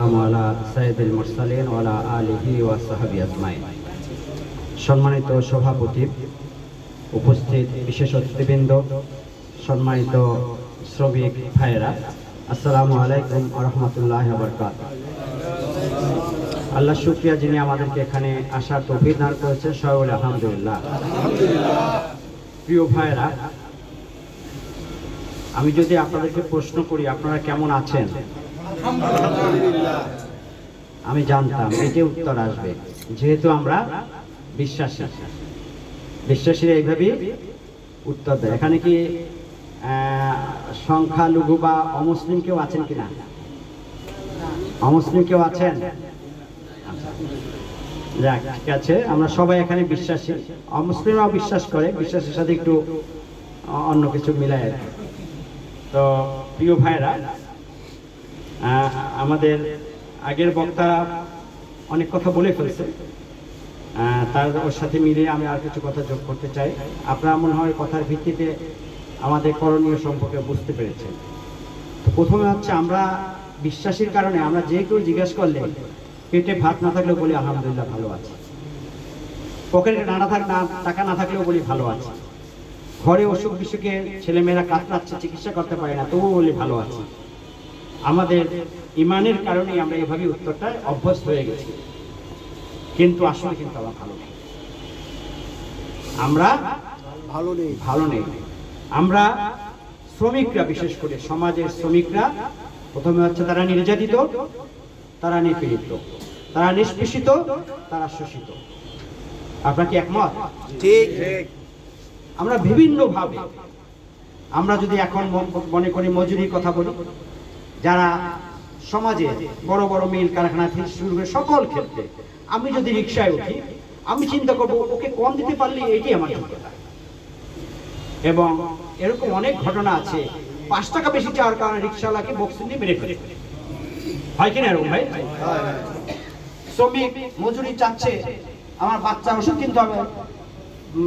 على سيد المرسلين وعلى آله وصحبه أجمعين সম্মানিত সভাপতি উপস্থিত বিশেষ অতিথিবৃন্দ সম্মানিত শ্রমিক ভাইয়েরা আসসালামু আলাইকুম রহমতুল্লাহ বরকাত আল্লাহ শুক্রিয়া যিনি আমাদেরকে এখানে আসার তৌফিক দান করেছেন সবাই আলহামদুলিল্লাহ প্রিয় ভাইয়েরা আমি যদি আপনাদেরকে প্রশ্ন করি আপনারা কেমন আছেন আমি জানতাম এটি উত্তর আসবে। যেহেতু আমরা বিশ্বাসী। বিশ্বাসীরা এইভাবেই উত্তর দেয়। এখানে কি সংখ্যালঘু বা অমুসলিম কেউ আছেন কিনা? অমুসলিম কেউ আছেন। যাক, ঠিক আছে, আমরা সবাই এখানে বিশ্বাসী। অমুসলিমরাও বিশ্বাস করে, বিশ্বাসের সাথে একটু অন্য কিছু মিলায় তো, প্রিয় ভাইরা আমাদের আগের বক্তা অনেক কথা বলে ফেলছে। তার ওর সাথে মিলে আমি আর কিছু কথা যোগ করতে চাই। আপনারা মনে হয় কথার ভিত্তিতে আমাদের করণীয় সম্পর্কে বুঝতে পেরেছেন। তো প্রথমে হচ্ছে আমরা বিশ্বাসের কারণে আমরা যে কেউ জিজ্ঞেস করলে পেটে ভাত না থাকলেও বলি, আলহামদুলিল্লাহ, ভালো আছে। পকেটে না থাক, না, টাকা না থাকলেও বলি, ভালো আছে। ঘরে অসুখ বিসুখে ছেলেমেয়েরা কাতরাচ্ছে, চিকিৎসা করতে পারে না, তবুও বলি, ভালো আছে। আমাদের ইমানের কারণেই আমরা এভাবে উত্তরটা অভ্যস্ত হয়ে গেছি। কিন্তু আসলে কিন্তু আমরা ভালো নেই। আমরা ভালো নেই। ভালো নেই। আমরা শ্রমিকরা বিশেষ করে সমাজের শ্রমিকরা প্রথমে হচ্ছে তারা নির্যাতিত তারা নিপীড়িত তারা নিষ্পেষিত তারা শোষিত। আপনার কি একমত? ঠিক। আমরা বিভিন্নভাবে আমরা যদি এখন মনে করি মজুরির কথা বলি যারা সমাজে বড় বড় মিল কারখানা থেকে শুরু করে সকল ক্ষেত্রে, আমি যদি রিক্সায় উঠি, আমি চিন্তা করব ওকে কম দিতে পারলে এটি আমার যোগ্যতা। এবং এরকম অনেক ঘটনা আছে, পাঁচ টাকা বেশি চাওয়ার কারণে রিক্সাওয়ালাকে বক্সিং দিয়ে মেরে ফেলে হয় কিনা এরকম ভাই? শ্রমিক মজুরি চাচ্ছে, আমার বাচ্চা ওষুধ কিনতে হবে।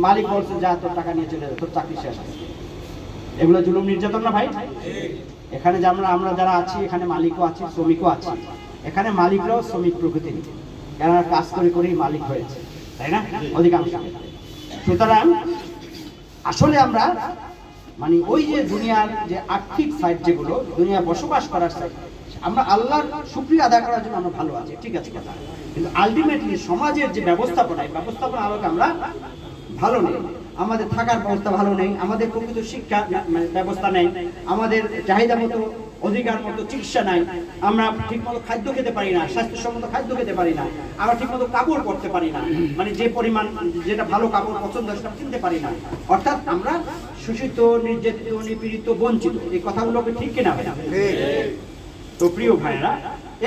মালিক বলছে, যা, তোর টাকা নিয়ে চলে যা, তোর চাকরি শেষ আছে। এগুলো জুলুম নির্যাতন না ভাই? এখানে আমরা আমরা যারা আছি, এখানে মালিকও আছে, শ্রমিকও আছে। এখানে মালিকরাও শ্রমিক প্রকৃতির এরা কাজ করে করেই মালিক হয়েছে, তাই না? অধিকাংশ। সুতরাং আসলে আমরা মানে ওই যে দুনিয়ার যে আর্থিক সাইড যেগুলো, দুনিয়া বসবাস করার সাইড আমরা আল্লাহর শুক্রিয়া আদায় করার জন্য আমরা ভালো আছি, ঠিক আছে কথা। কিন্তু আলটিমেটলি সমাজের যে ব্যবস্থাপনা, এই ব্যবস্থাপনা আলোকে আমরা ভালো নেই। আমাদের থাকার ব্যবস্থা ভালো নেই, আমাদের প্রকৃত শিক্ষা মানে ব্যবস্থা নেই, আমাদের চাহিদা মতো, অধিকার মতো চিকিৎসা নাই, আমরা ঠিকমতো খাদ্য খেতে পারি না, স্বাস্থ্যসম্মত খাদ্য খেতে পারি না, আমরা ঠিকমতো কাপড় পরতে পারি না মানে যে পরিমাণ, যেটা ভালো কাপড় পছন্দ সেটা কিনতে পারি না। অর্থাৎ আমরা শোষিত নির্যাতিত, নিপীড়িত, বঞ্চিত, এই কথাগুলোকে ঠিক কিনা তো প্রিয় ভাইরা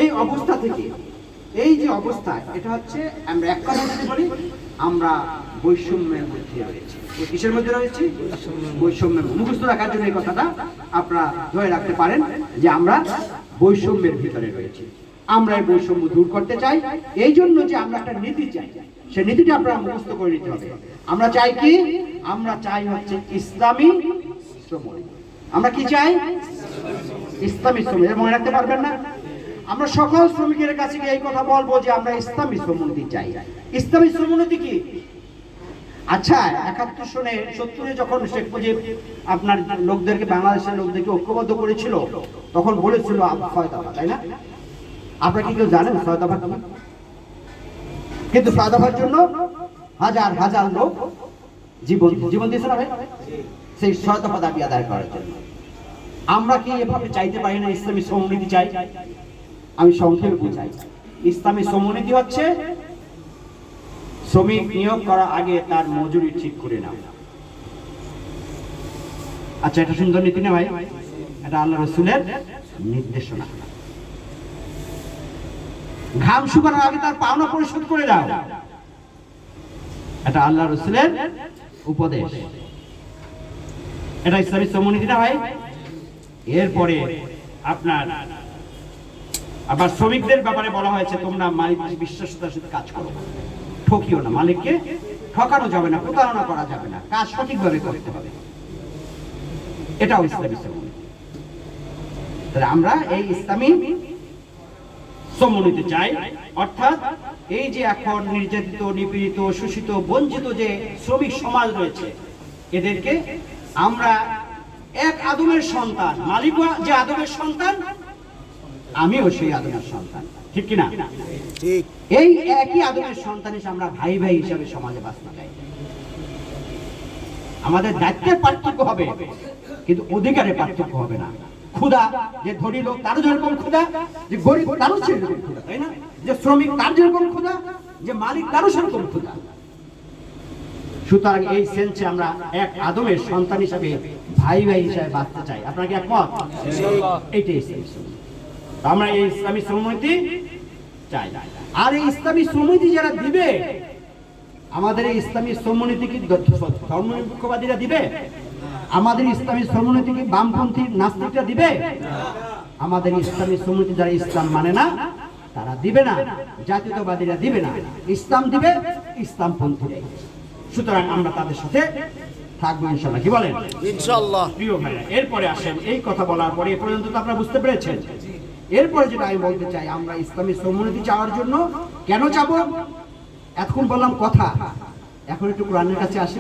এই অবস্থা থেকে, এই যে অবস্থা, এটা হচ্ছে আমরা এক কথা বলি আমরা বৈষম্যের মধ্যে রয়েছি। কিসের মধ্যে রয়েছি? বৈষম্যের মুখস্থ রাখার জন্য এই কথাটা আপনারা ধরে রাখতে পারেন যে আমরা বৈষম্যের ভিতরে রয়েছি। আমরা এই বৈষম্য দূর করতে চাই। এই জন্য যে আমরা একটা নীতি চাই সেই নীতিটা আপনারা মুখস্থ করে নিতে হবে। আমরা চাই কি? আমরা চাই হচ্ছে ইসলামী শ্রম আমরা কি চাই? ইসলামী শ্রমিক এটা মনে রাখতে পারবেন না? আমরা সকল শ্রমিকের কাছে গিয়ে এই কথা বলব যে আমরা ইসলামী শ্রমনীতি চাই। ইসলামী শ্রমনীতি কি? আচ্ছা একাত্তর সনে সত্তরে যখন শেখ মুজিব আপনার লোকদেরকে, বাংলাদেশের লোকদেরকে ঐক্যবদ্ধ করেছিল, তখন বলেছিল ছয় তাই না? আপনারা কি কেউ জানেন দফা কিন্তু দফার জন্য হাজার হাজার লোক জীবন জীবন দিয়েছে না সেই দফা দাবি আদায় করার জন্য। আমরা কি এভাবে চাইতে পারি না ইসলামী শ্রমনীতি চাই? আমি সংক্ষেপে বুঝাই। ইসলামী শ্রমনীতি হচ্ছে শ্রমিক নিয়োগ করার আগে তার মজুরি ঠিক করে নাও। আচ্ছা এটা সুন্দর নীতি না ভাই? এটা আল্লাহ রসুলের নির্দেশনা। ঘাম শুকানোর আগে তার পাওনা পরিশোধ করে দাও। এটা আল্লাহ রসুলের উপদেশ। এটা ইসলামী শ্রমনীতি না ভাই? এরপরে আপনার আবার শ্রমিকদের ব্যাপারে বলা হয়েছে, তোমরা মালিক বিশ্বাসতার সাথে কাজ করো। ঠকিও না মালিককে, ঠকানো যাবে না, প্রতারণা করা যাবে না, কাজ সঠিকভাবে করতে হবে। এটাও ইসলামী তাহলে আমরা এই ইসলামী সম্মানিত চাই অর্থাৎ এই যে এখন নির্যাতিত, নিপীড়িত, শোষিত, বঞ্চিত যে শ্রমিক সমাজ রয়েছে, এদেরকে আমরা এক আদমের সন্তান মালিক যে আদমের সন্তান আমিও সেই আদমের সন্তান। ঠিক কিনা? এই একই আদমের সন্তান হিসেবে আমরা ভাই ভাই হিসাবে সমাজে বাঁচতে চাই। আমাদের দায়িত্বের পার্থক্য হবে কিন্তু অধিকারের পার্থক্য হবে না। ক্ষুদা যে ধনী লোক তারও যেরকম ক্ষুদা যে গরিব তারও সেরকম ক্ষুদা তাই না? যে শ্রমিক তার যেরকম ক্ষুদা যে মালিক তারও সেরকম ক্ষুদা সুতরাং এই সেন্সে আমরা এক আদমের সন্তান হিসাবে ভাই ভাই হিসাবে বাঁচতে চাই। আপনাকে কি একমত? এইটাই। তো আমরা এই ইসলামী শ্রমনীতি চাই। আর এই ইসলামী শ্রমনীতি যারা দিবে আমাদের এই ইসলামী শ্রমনীতি কি ধর্মনিরপেক্ষবাদীরা দিবে? আমাদের ইসলামী শ্রমনীতি কি বামপন্থী নাস্তিকরা দিবে? আমাদের ইসলামী শ্রমনীতি যারা ইসলাম মানে না তারা দিবে না। জাতীয়তাবাদীরা দিবে না। ইসলাম দিবে ইসলাম পন্থী সুতরাং আমরা তাদের সাথে থাকব ইনশাল্লাহ কি বলেন? ইনশাল্লাহ প্রিয় ভাইরা এরপরে আসেন এই কথা বলার পরে এ পর্যন্ত তো আপনারা বুঝতে পেরেছেন। এরপরে যেটা আমি বলতে চাই, আমরা ইসলামী সম্মতি চাওয়ার জন্য কেন চাবো? এখন বললাম কথা। এখন একটু কোরআনের কাছে আসি।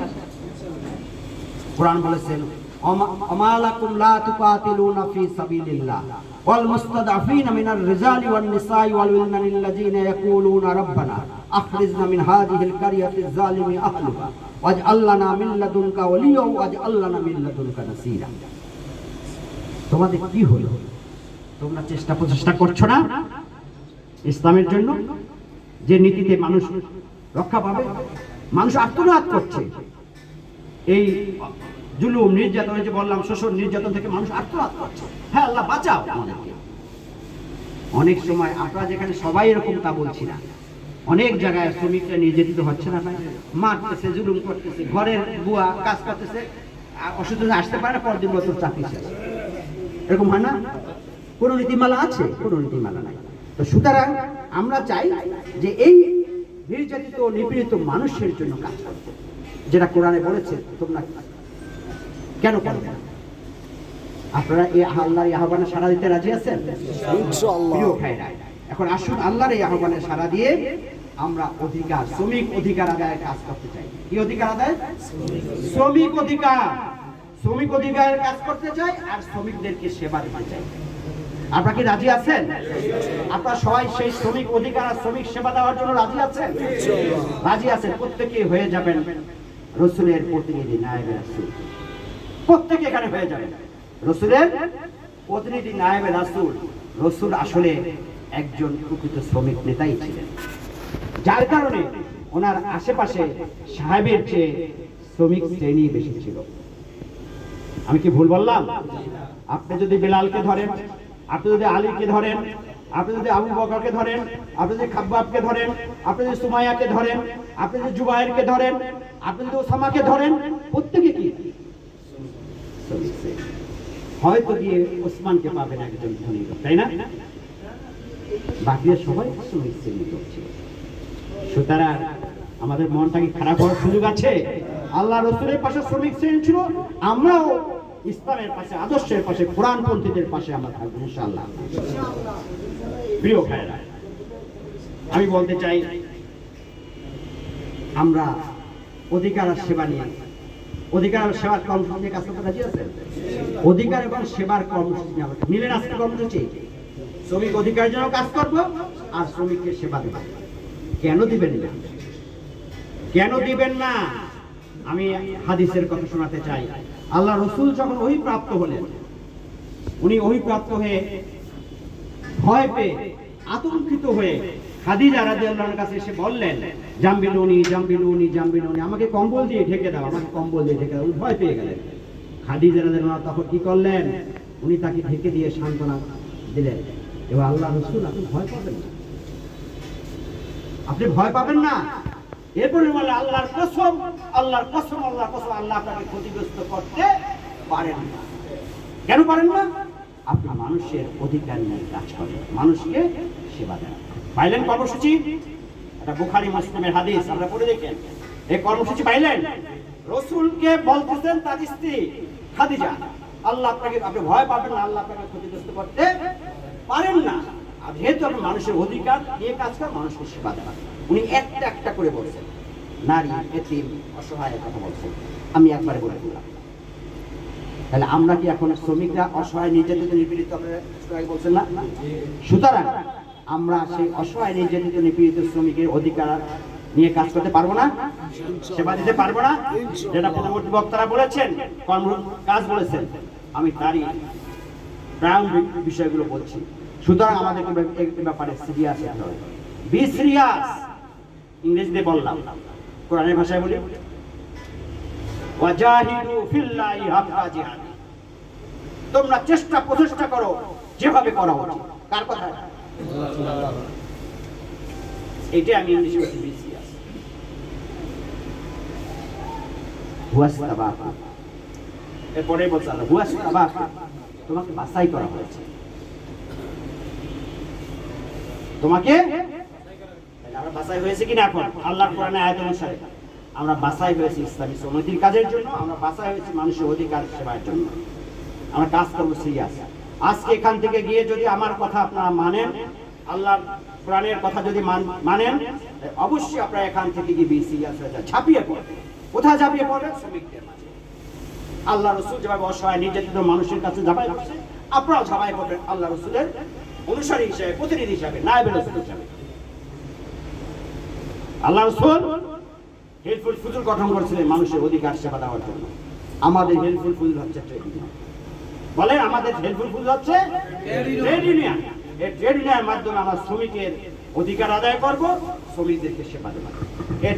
কোরআন বলেছেন, "অমা- অমালাকুম লা তুকাতিলুনা ফি সাবিলিল্লাহ, ওয়াল মুস্তাদাফিনা মিনার রিজালি ওয়ান নিসাই ওয়াল উলদানি আল্লাযিনা ইয়াকুলুনা রাব্বানা, আখরিজনা মিন হাযিহিল কারিয়াতি যালিমি আহলুহা, ওয়াজআল লানা মিন লাদুনকা ওয়ালিয়্যা ওয়াজআল লানা মিন লাদুনকা নাসীরা। তোমাদের কি হলো? তোমরা চেষ্টা প্রচেষ্টা করছ না? ইসলামের জন্য যে নীতিতে মানুষ রক্ষা পাবে, মানুষ আত্মনাদ করছে। এই জুলুম, নির্যাতন যে বললাম, শোষণ, নির্যাতন থেকে মানুষ আত্মনাদ করছে। হ্যাঁ আল্লাহ, বাঁচাও আমাদেরকে। অনেক সময় আপনারা যেখানে সবাই এরকম তা বলছি না। অনেক জায়গায় শ্রমিকরা নির্যাতিত হচ্ছে না মারতেছে, জুলুম করতেছে, ঘরের বুয়া কাজ করতেছে অসুস্থ আসতে পারে না পরদিন বছর চাকরি এরকম হয় না? কোনো নীতিমালা আছে? কোনো নীতিমালা নাই। তো সুতরাং আমরা চাই যে এই নির্যাতিত নিপীড়িত মানুষের জন্য কাজ করতে। যেটা কোরআনে বলেছে তোমরা কেন করবে না? আপনারা এই আল্লাহর আহ্বানে সারা দিতে রাজি আছেন? এখন আসুন আল্লাহর এই আহ্বানে সারা দিয়ে আমরা অধিকার শ্রমিক অধিকার আদায়ের কাজ করতে চাই। কি অধিকার আদায়? শ্রমিক অধিকার। শ্রমিক অধিকারের কাজ করতে চাই আর শ্রমিকদেরকে সেবা দিতে চাই। আপনারা কি রাজি আছেন? আপনারা সবাই সেই শ্রমিক অধিকার আর শ্রমিক সেবা দেওয়ার জন্য রাজি আছেন? রাজি আছেন। প্রত্যেকে হয়ে যাবেন রসুলের প্রতিনিধি, নায়েবে রাসূল। প্রত্যেকে এখানে হয়ে যাবেন। রসুলের প্রতিনিধি, নায়েবে রাসূল। রসুল আসলে একজন প্রকৃত শ্রমিক নেতাই ছিলেন। যার কারণে ওনার আশেপাশে সাহেবের চেয়ে শ্রমিক শ্রেণি বেশি ছিল। আমি কি ভুল বললাম? আপনি যদি বেলালকে ধরেন আপনি যদি আলীকে ধরেন, আপনি যদি আবু বকরকে ধরেন, আপনি যদি খাব্বাবকে ধরেন, আপনি যদি সুমাইয়াকে ধরেন, আপনি যদি জুবাইরকে ধরেন, আপনি যদি ওসামাকে ধরেন, প্রত্যেকে কি? হয়তো গিয়ে ওসমানকে পাবেন একজন ধনী তাই না? বাকিরা সবাই শ্রমিক সুতরাং আমাদের মনটা কি খারাপ হওয়ার সুযোগ আছে? আল্লাহ রসুলের পাশে শ্রমিক শ্রেণি ছিল, আমরাও ইসলামের পাশে, আদর্শের পাশে কোরআন পন্থীদের পাশে আমরা থাকব, ইনশাআল্লাহ। প্রিয় ভাইরা আমি বলতে চাই, আমরা অধিকার আর সেবা নিয়ে অধিকার আর সেবার কর্মসূচি নিয়ে কাজ করতে রাজি আছেন? অধিকার এবং সেবার কর্মসূচি নিয়ে আমরা মিলেন আজকে কর্মসূচি? শ্রমিক অধিকারের জন্য কাজ করব আর শ্রমিককে সেবা দেব। কেন দিবেন না? কেন দিবেন না? আমি হাদিসের কথা শোনাতে চাই। আল্লাহ রসুল যখন ওই প্রাপ্ত হলেন, উনি ওই প্রাপ্ত হয়ে ভয় পেয়ে আতঙ্কিত হয়ে খাদিজা রাদিয়াল্লাহর কাছে এসে বললেন আমাকে কম্বল দিয়ে ঢেকে দাও, আমাকে কম্বল দিয়ে ঢেকে দাও। ভয় পেয়ে গেলেন। খাদিজা রাদিয়াল্লাহু তখন কি করলেন? উনি তাকে ঢেকে দিয়ে সান্ত্বনা দিলেন। এবার আল্লাহ রসুল, আপনি ভয় পাবেন না। আপনি ভয় পাবেন না? এরপরে বলে, আল্লাহর কসম আল্লাহর কসম আল্লাহর কসম, আল্লাহ আপনাকে ক্ষতিগ্রস্ত করতে পারেন না। কেন পারেন না? আপনি মানুষের অধিকার নিয়ে কাজ করেন মানুষকে সেবা দেন। পাইলেন কর্মসূচি? এটা বুখারি মুসলিমের হাদিস, আমরা পড়ে দেখেন। এই কর্মসূচি পাইলেন? রসুলকে বলতেছেন তার স্ত্রী, খাদিজা, আল্লাহ আপনাকে, আপনি ভয় পাবেন না, আল্লাহ আপনাকে ক্ষতিগ্রস্ত করতে পারেন না। যেহেতু আপনি মানুষের অধিকার নিয়ে কাজ করেন মানুষকে সেবা দেন উনি একটা একটা করে বলছেন। নারী, এতিম অসহায়ের কথা বলছেন। আমি একবারে বলে দিলাম। তাহলে আমরা কি এখন শ্রমিকরা, অসহায়, নির্যাতিত, নিপীড়িত বলছেন না? সুতরাং আমরা সেই অসহায়, নির্যাতিত, নিপীড়িত শ্রমিকের অধিকার নিয়ে কাজ করতে পারব না, সেবা দিতে পারব না। যেটা বক্তারা বলেছেন কর্ম কাজ বলেছেন। আমি তারই প্রারম্ভিক বিষয়গুলো বলছি। সুতরাং আমাদেরকে ব্যাপারে সিরিয়াস হতে হবে। বি সিরিয়াস ইংরেজিতে বললাম, কোরআনের ভাষায় বলি। ওয়াজাহিদু ফিল্লাহি হাক্কা তোমরা চেষ্টা প্রচেষ্টা করো, যেভাবে করা কথা? এটা? আমি ইংলিশে বলছি এরপরে বলছে তোমাকে বাছাই করা হয়েছে। তোমাকে? আমরা বাছাই হয়েছে কিনা এখন? আল্লাহর কোরআনে আয়াত অনুসারে। আমরা বাছাই হয়েছি ইসলামী সমিতির কাজের জন্য, আমরা বাছাই হয়েছি মানুষের অধিকার সেবার জন্য। আমরা কাজ করব সিরিয়াস। আজকে এখান থেকে গিয়ে যদি আমার কথা আপনারা মানেন, আল্লাহর কোরআনের কথা যদি মানেন অবশ্যই আপনারা এখান থেকে গিয়ে সিরিয়াস ঝাঁপিয়ে পড়বে কোথায় ঝাঁপিয়ে পড়বে শ্রমিকদের মাঝে। আল্লাহ রসুল যেভাবে অসহায়, নির্যাতিত মানুষের কাছে ঝাঁপাই করছে আপনারাও ঝাঁপাই করবেন আল্লাহ রসুলের অনুসারী হিসেবে, প্রতিনিধি হিসাবে, নায়বের রসুল হিসাবে। আল্লাহ রসুল হেল্পফুল ফুজুল গঠন করেছিলেন মানুষের অধিকার সেবা দেওয়ার জন্য। আমাদের হেল্পফুল ফুজুল হচ্ছে ট্রেড ইউনিয়ন। বলে আমাদের হেল্পফুল ফুজুল হচ্ছে ট্রেড ইউনিয়ন। এই ট্রেড ইউনিয়নের মাধ্যমে আমরা শ্রমিকের অধিকার আদায় করব, শ্রমিকদেরকে সেবা দেবো। এই